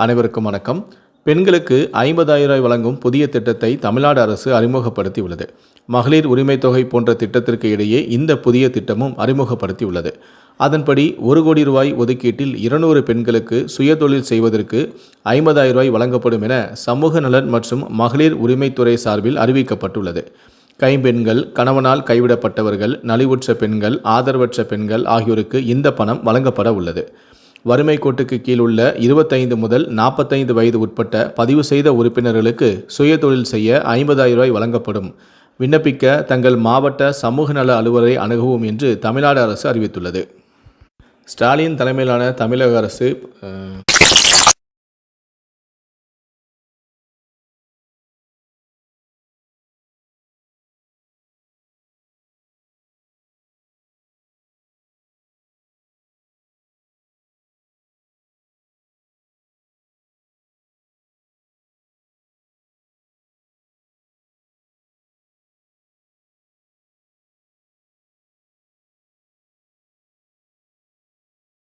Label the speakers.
Speaker 1: அனைவருக்கும் வணக்கம். பெண்களுக்கு ஐம்பதாயிரம் ரூபாய் வழங்கும் புதிய திட்டத்தை தமிழ்நாடு அரசு அறிமுகப்படுத்தியுள்ளது. மகளிர் உரிமைத் தொகை போன்ற திட்டத்திற்கு இடையே இந்த புதிய திட்டமும் அறிமுகப்படுத்தியுள்ளது. அதன்படி ஒரு கோடி ரூபாய் ஒதுக்கீட்டில் இருநூறு பெண்களுக்கு சுயதொழில் செய்வதற்கு ஐம்பதாயிரம் ரூபாய் வழங்கப்படும் என சமூக நலன் மற்றும் மகளிர் உரிமைத்துறை சார்பில் அறிவிக்கப்பட்டுள்ளது. கைம்பெண்கள் கணவனால் கைவிடப்பட்டவர்கள் நலிவுற்ற பெண்கள் ஆதரவற்ற பெண்கள் ஆகியோருக்கு இந்த பணம் வழங்கப்பட உள்ளது. வறுமை கோட்டுக்கு கீழ் உள்ள இருபத்தைந்து முதல் நாற்பத்தைந்து வயது உட்பட்ட பதிவு செய்த உறுப்பினர்களுக்கு சுயதொழில் செய்ய ஐம்பதாயிரம் ரூபாய் வழங்கப்படும். விண்ணப்பிக்க தங்கள் மாவட்ட சமூக நல அலுவலரை அணுகவும் என்று தமிழ்நாடு அரசு அறிவித்துள்ளது. ஸ்டாலின் தலைமையிலான தமிழக அரசு